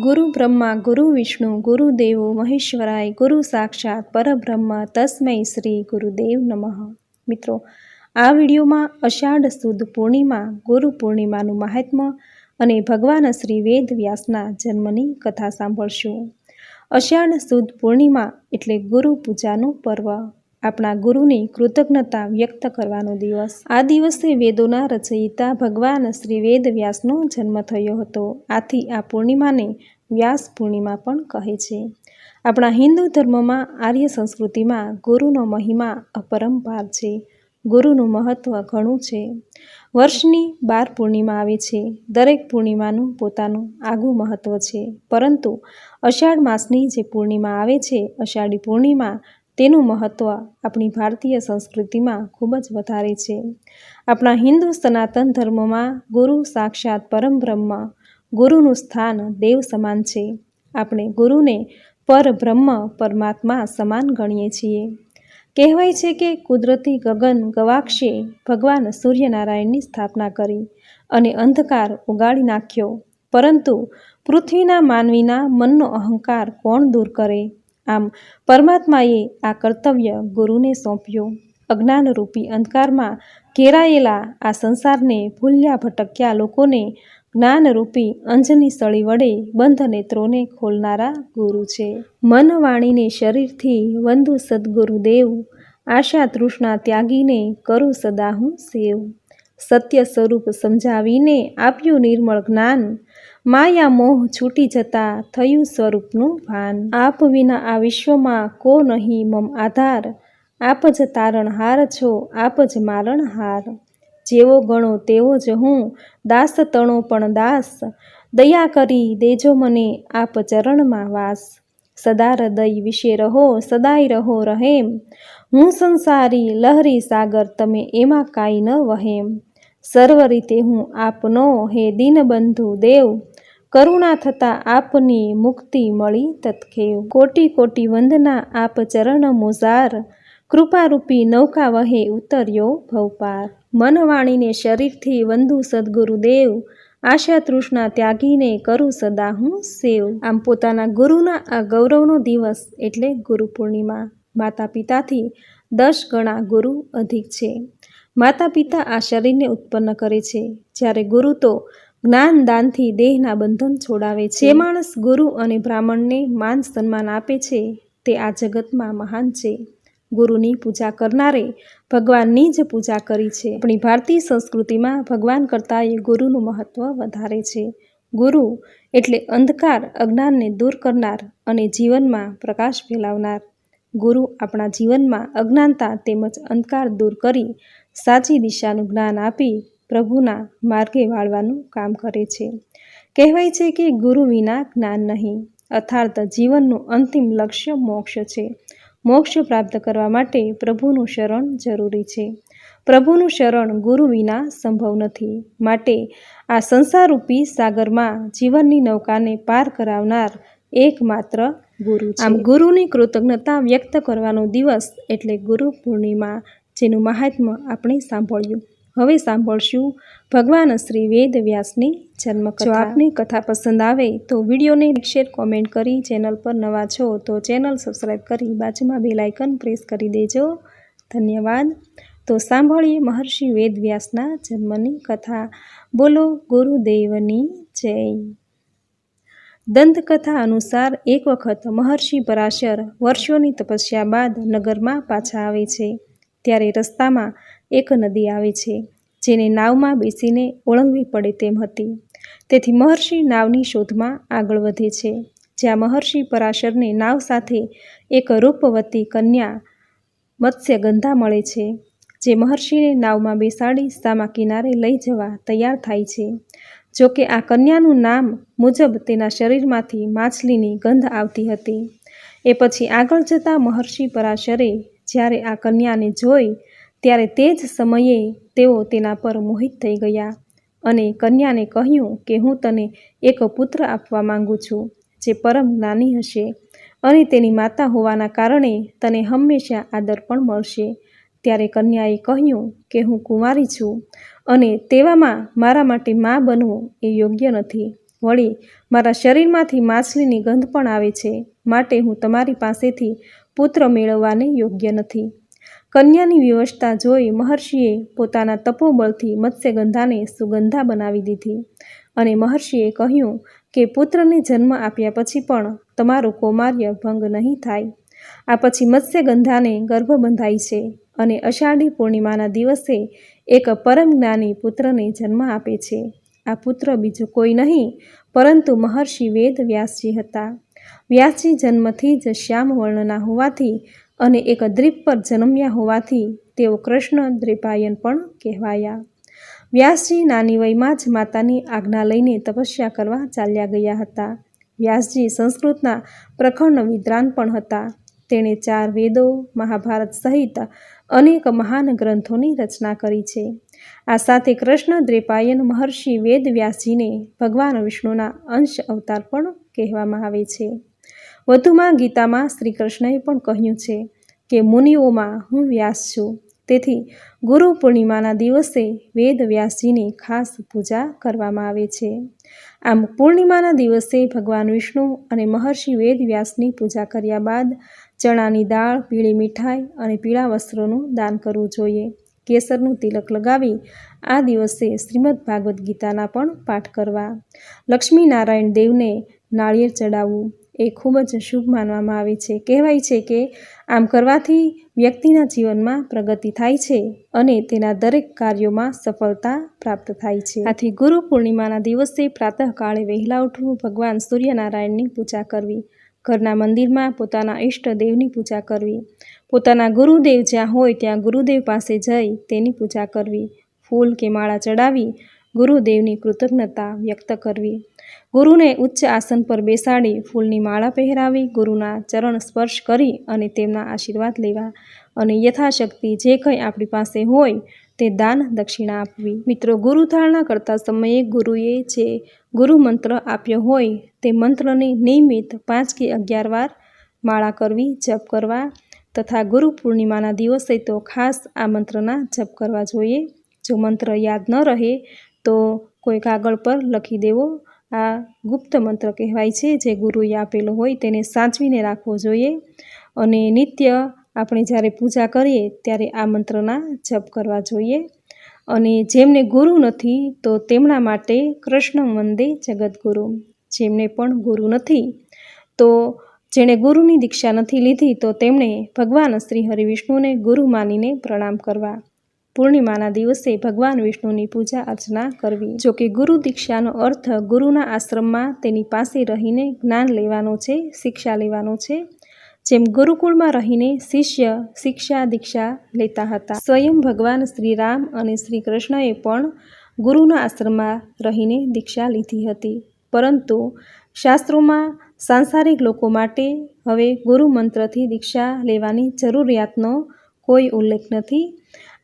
ગુરુ બ્રહ્મા, ગુરુ વિષ્ણુ ગુરુદેવો મહેશ્વરાય, ગુરુ સાક્ષાત, પરબ્રહ્મ તસ્મય શ્રી ગુરુદેવ નમઃ. મિત્રો, આ વિડીયોમાં અષાઢ સુદ પૂર્ણિમા, ગુરુ પૂર્ણિમાનું મહાત્મ્ય અને ભગવાન શ્રી વેદ વ્યાસના જન્મની કથા સાંભળશું. અષાઢ સુદ પૂર્ણિમા એટલે ગુરુ પૂજાનું પર્વ. આપણા ગુરુની કૃતજ્ઞતા વ્યક્ત કરવાનો દિવસ. આ દિવસે વેદોના રચયિતા ભગવાન શ્રી વેદ વ્યાસનો જન્મ થયો હતો. આથી આ પૂર્ણિમાને વ્યાસ પૂર્ણિમા પણ કહે છે. આપણા હિન્દુ ધર્મમાં આર્ય સંસ્કૃતિમાં ગુરુનો મહિમા અપરંપાર છે. ગુરુનું મહત્ત્વ ઘણું છે. વર્ષની બાર પૂર્ણિમા આવે છે. દરેક પૂર્ણિમાનું પોતાનું આગવું મહત્ત્વ છે. પરંતુ અષાઢ માસની જે પૂર્ણિમા આવે છે, અષાઢી પૂર્ણિમા તેનું મહત્ત્વ આપણી ભારતીય સંસ્કૃતિમાં ખૂબ જ વધારે છે. આપણા હિન્દુ સનાતન ધર્મમાં ગુરુ સાક્ષાત પરમબ્રહ્મ ગુરુનું સ્થાન દેવ સમાન છે. આપણે ગુરુને પરબ્રહ્મ પરમાત્મા સમાન ગણીએ છીએ. કહેવાય છે કે કુદરતી ગગન ગવાક્ષે ભગવાન સૂર્યનારાયણની સ્થાપના કરી અને અંધકાર ઉગાડી નાખ્યો. પરંતુ પૃથ્વીના માનવીના મનનો અહંકાર કોણ દૂર કરે? આમ, પરમાત્માએ આ કર્તવ્ય ગુરુને સોંપ્યો. અજ્ઞાનરૂપી અંધકારમાં ઘેરાયેલા આ સંસારને ભૂલ્યા ભટક્યા લોકોને જ્ઞાનરૂપી અંજની સળી વડે બંધ નેત્રોને ખોલનારા ગુરુ છે. મન વાણીને શરીરથી વંદુ સદગુરુદેવ આશા તૃષ્ણા ત્યાગીને કરું સદા હું સેવ. સત્ય સ્વરૂપ સમજાવીને આપ્યું નિર્મળ જ્ઞાન માયા મોહ છૂટી જતા થયું સ્વરૂપનું ભાન. આપ વિના આ વિશ્વમાં કો નહીં મમ આધાર. આપ જ તારણહાર છો, આપ જ મારણહાર. જેવો ગણો તેવો જ હું, દાસ તણો પણ દાસ. દયા કરી દેજો મને આપ ચરણમાં વાસ. સદા હૃદય વિશે રહો, સદાય રહો રહેમ. હું સંસારી લહરી સાગર તમે એમાં કાંઈ ન વહેમ. સર્વ રીતે હું આપનો હે દીનબંધુ દેવ. કરુણા થતા આપની મુક્તિ મળી તત્ખેવ કોટી કોટી વંદના આપ ચરણ મોઝાર. કૃપારૂપી નૌકા વહે ઉતર્યો ભવપાર. મન વાણીને શરીરથી વંદુ સદગુરુદેવ. આશા તૃષ્ણા ત્યાગીને કરું સદા હું સેવ. આમ પોતાના ગુરુના આ ગૌરવનો દિવસ એટલે ગુરુ પૂર્ણિમા. માતા પિતાથી દસ ગણા ગુરુ અધિક છે. માતા પિતા આ શરીરને ઉત્પન્ન કરે છે. જ્યારે ગુરુ તો જ્ઞાન દાનથી દેહના બંધન છોડાવે છે. જે માણસ ગુરુ અને બ્રાહ્મણને માન સન્માન આપે છે તે આ જગતમાં મહાન છે. ગુરુની પૂજા કરનારે ભગવાનની જ પૂજા કરી છે. આપણી ભારતીય સંસ્કૃતિમાં ભગવાન કરતાં એ ગુરુનું મહત્ત્વ વધારે છે. ગુરુ એટલે અંધકાર અજ્ઞાનને દૂર કરનાર અને જીવનમાં પ્રકાશ ફેલાવનાર. ગુરુ આપણા જીવનમાં અજ્ઞાનતા તેમજ અંધકાર દૂર કરી સાચી દિશાનું જ્ઞાન આપી પ્રભુના માર્ગે વાળવાનું કામ કરે છે. કહેવાય છે કે ગુરુ વિના જ્ઞાન નહીં અર્થાત જીવનનું અંતિમ લક્ષ્ય મોક્ષ છે. મોક્ષ પ્રાપ્ત કરવા માટે પ્રભુનું શરણ જરૂરી છે. પ્રભુનું શરણ ગુરુ વિના સંભવ નથી. માટે આ સંસારરૂપી સાગરમાં જીવનની નૌકાને પાર કરાવનાર એકમાત્ર ગુરુ આમ ગુરુની કૃતજ્ઞતા વ્યક્ત કરવાનો દિવસ એટલે ગુરુ પૂર્ણિમા, જેનું મહાત્મ્ય આપણે સાંભળ્યું. હવે સાંભળશું ભગવાન શ્રી વેદ વ્યાસની જન્મ જો આપની કથા પસંદ આવે તો વિડીયોને શેર, કોમેન્ટ કરી ચેનલ પર નવા છો તો ચેનલ સબસ્ક્રાઈબ કરી બાજુમાં બે લાઇકન પ્રેસ કરી દેજો. ધન્યવાદ. તો સાંભળીએ મહર્ષિ વેદ વ્યાસના જન્મની કથા. બોલો, ગુરુદેવની જય. દંતકથા અનુસાર એક વખત મહર્ષિ પરાશર વર્ષોની તપસ્યા બાદ નગરમાં પાછા આવે છે. ત્યારે રસ્તામાં એક નદી આવે છે, જેને નાવમાં બેસીને ઓળંગવી પડે તેમ હતી. તેથી મહર્ષિ નાવની શોધમાં આગળ વધે છે. જ્યાં મહર્ષિ પરાશરને નાવ સાથે એક રૂપવતી કન્યા મત્સ્યગંધા મળે છે, જે મહર્ષિને નાવમાં બેસાડી સામા કિનારે લઈ જવા તૈયાર થાય છે. જોકે આ કન્યાનું નામ મુજબ તેના શરીરમાંથી માછલીની ગંધ આવતી હતી. એ પછી આગળ જતા મહર્ષિ પરાશરે જ્યારે આ કન્યાને જોઈ ત્યારે તે જ સમયે તેઓ તેના પર મોહિત થઈ ગયા અને કન્યાને કહ્યું કે હું તને એક પુત્ર આપવા માંગુ છું, જે પરમ જ્ઞાની હશે અને તેની માતા હોવાના કારણે તને હંમેશા આદર પણ મળશે. ત્યારે કન્યાએ કહ્યું કે હું કુંવારી છું અને તેવામાં મારા માટે મા બનવું એ યોગ્ય નથી. વળી, મારા શરીરમાંથી માછલીની ગંધ પણ આવે છે, માટે હું તમારી પાસેથી પુત્ર મેળવવાને યોગ્ય નથી. કન્યાની વ્યવસ્થા જોઈ મહર્ષિએ પોતાના તપોબળથી મત્સ્યગંધાને સુગંધા બનાવી દીધી અને મહર્ષિએ કહ્યું કે પુત્રને જન્મ આપ્યા પછી પણ તમારું કૌમાર્ય ભંગ નહીં થાય. આ પછી મત્સ્યગંધાને ગર્ભ બંધાય છે અને અષાઢી પૂર્ણિમાના દિવસે એક પરમ જ્ઞાની પુત્રને જન્મ આપે છે. આ પુત્ર બીજો કોઈ નહીં, પરંતુ મહર્ષિ વેદ વ્યાસજી હતા. વ્યાસજી જન્મથી જ શ્યામ વર્ણના હોવાથી અને એક દ્વીપ પર જન્મ્યા હોવાથી તેઓ કૃષ્ણ દ્રીપાયન પણ કહેવાયા. વ્યાસજી નાની વયમાં જ માતાની આજ્ઞા લઈને તપસ્યા કરવા ચાલ્યા ગયા હતા. વ્યાસજી સંસ્કૃતના પ્રખંડ વિદ્વાન પણ હતા. તેણે ચાર વેદો, મહાભારત સહિત અનેક મહાન ગ્રંથોની રચના કરી છે. આ સાથે કૃષ્ણ દ્રેપાયન મહર્ષિ વેદ વ્યાસજીને ભગવાન વિષ્ણુના અંશ અવતાર પણ કહેવામાં આવે છે. વધુમાં ગીતામાં શ્રી કૃષ્ણએ પણ કહ્યું છે કે, મુનિઓમાં હું વ્યાસ છું. તેથી ગુરુ પૂર્ણિમાના દિવસે વેદ વ્યાસજીની ખાસ પૂજા કરવામાં આવે છે. આમ પૂર્ણિમાના દિવસે ભગવાન વિષ્ણુ અને મહર્ષિ વેદ વ્યાસની પૂજા કર્યા બાદ ચણાની દાળ, પીળી મીઠાઈ અને પીળા વસ્ત્રોનું દાન કરવું જોઈએ. કેસરનું તિલક લગાવી આ દિવસે શ્રીમદ ભાગવદ્ ગીતાના પણ પાઠ કરવા. લક્ષ્મી નારાયણ દેવને નાળિયેર ચડાવવું. એ ખૂબ જ શુભ માનવામાં આવે છે. કહેવાય છે કે આમ કરવાથી વ્યક્તિના જીવનમાં પ્રગતિ થાય છે અને તેના દરેક કાર્યોમાં સફળતા પ્રાપ્ત થાય છે. આથી ગુરુ પૂર્ણિમાના દિવસે પ્રાતઃકાળે વહેલા ઉઠવું, ભગવાન સૂર્યનારાયણની પૂજા કરવી, ઘરના મંદિરમાં પોતાના ઈષ્ટદેવની પૂજા કરવી, પોતાના ગુરુદેવ જ્યાં હોય ત્યાં ગુરુદેવ પાસે જઈ તેની પૂજા કરવી, ફૂલ કે માળા ચડાવી ગુરુદેવની કૃતજ્ઞતા વ્યક્ત કરવી. ગુરુને ઉચ્ચ આસન પર બેસાડી ફૂલની માળા પહેરાવી ગુરુના ચરણ સ્પર્શ કરી અને તેમના આશીર્વાદ લેવા અને યથાશક્તિ જે કંઈ આપણી પાસે હોય તે દાન દક્ષિણા આપવી. મિત્રો, ગુરુ ધારણા કરતા સમયે ગુરુએ જે ગુરુ મંત્ર આપ્યો હોય તે મંત્રની નિયમિત પાંચ કે અગિયાર વાર માળા કરવી, જપ કરવા તથા ગુરુ પૂર્ણિમાના દિવસે તો ખાસ આ મંત્રના જપ કરવા જોઈએ. જો મંત્ર યાદ ન રહે તો કોઈ કાગળ પર લખી દેવો. આ ગુપ્ત મંત્ર કહેવાય છે, જે ગુરુએ આપેલો હોય તેને સાચવીને રાખવો જોઈએ. અને નિત્ય આપણે જ્યારે પૂજા કરીએ ત્યારે આ મંત્રના જપ કરવા જોઈએ. અને જેમને ગુરુ નથી, તો તેમના માટે કૃષ્ણ વંદે જગદગુરુ. જેમને પણ ગુરુ નથી, તો જેણે ગુરુની દીક્ષા નથી લીધી, તો તેમણે ભગવાન શ્રી હરિવિષ્ણુને ગુરુ માનીને પ્રણામ કરવા. પૂર્ણિમાના દિવસે ભગવાન વિષ્ણુની પૂજા અર્ચના કરવી. જો કે ગુરુ દીક્ષાનો અર્થ ગુરુના આશ્રમમાં તેની પાસે રહીને જ્ઞાન લેવાનો છે, શિક્ષા લેવાનો છે, જેમ ગુરુકુળમાં રહીને શિષ્ય શિક્ષા દીક્ષા લેતા હતા. સ્વયં ભગવાન શ્રી રામ અને શ્રી કૃષ્ણએ પણ ગુરુના આશ્રમમાં રહીને દીક્ષા લીધી હતી. પરંતુ શાસ્ત્રોમાં સાંસારિક લોકો માટે હવે ગુરુ મંત્રથી દીક્ષા લેવાની જરૂરિયાતનો કોઈ ઉલ્લેખ નથી.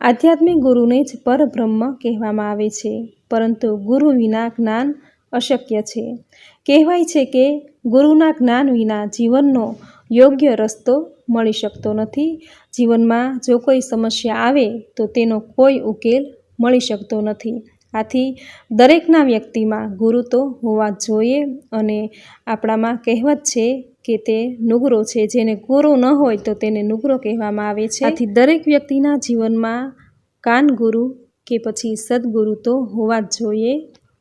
આધ્યાત્મિક ગુરુને જ પરબ્રહ્મ કહેવામાં આવે છે, પરંતુ ગુરુ વિના જ્ઞાન અશક્ય છે. કહેવાય છે કે ગુરુના જ્ઞાન વિના જીવનનો યોગ્ય રસ્તો મળી શકતો નથી. જીવનમાં જો કોઈ સમસ્યા આવે, તો તેનો કોઈ ઉકેલ મળી શકતો નથી. આથી દરેકના વ્યક્તિમાં ગુરુ તો હોવા જોઈએ અને આપણામાં કહેવત છે કે તે નુગરો છે. જેને ગુરુ ન હોય તો તેને નુગરો કહેવામાં આવે છે. આથી દરેક વ્યક્તિના જીવનમાં કાન ગુરુ કે પછી સદગુરુ તો હોવા જ જોઈએ.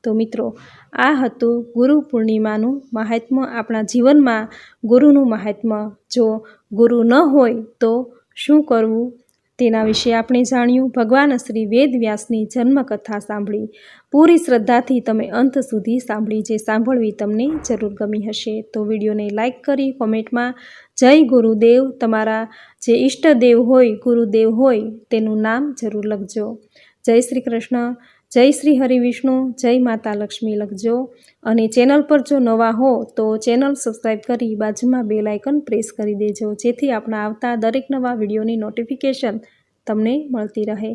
તો મિત્રો, આ હતું ગુરુ પૂર્ણિમાનું મહાત્મ્ય આપણા જીવનમાં ગુરુનું મહાત્મ્ય જો ગુરુ ન હોય તો શું કરવું? તેના વિશે આપણે જાણ્યું. ભગવાન શ્રી વેદવ્યાસની જન્મકથા સાંભળી. પૂરી શ્રદ્ધાથી તમે અંત સુધી સાંભળી જે સાંભળવી તમને જરૂર ગમી હશે. તો વિડીયોને લાઇક કરી કોમેન્ટમાં, જય ગુરુદેવ. તમારા જે ઈષ્ટદેવ હોય, ગુરુદેવ હોય, તેનું નામ જરૂર લખજો. જય શ્રી કૃષ્ણ. જય શ્રી હરિ વિષ્ણુ, જય માતા લક્ષ્મી લખજો. અને ચેનલ પર જો નવા હો તો ચેનલ સબસ્ક્રાઈબ કરી બાજુમાં બે લાઇકન પ્રેસ કરી દેજો, જેથી આપણા આવતા દરેક નવા વિડીયોની નોટિફિકેશન તમને મળતી રહે.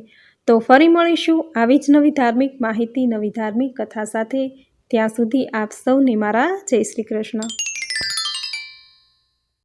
તો ફરી મળીશું આવી જ નવી ધાર્મિક માહિતી, નવી ધાર્મિક કથા સાથે. ત્યાં સુધી આપ સૌને મારા જય શ્રી કૃષ્ણ.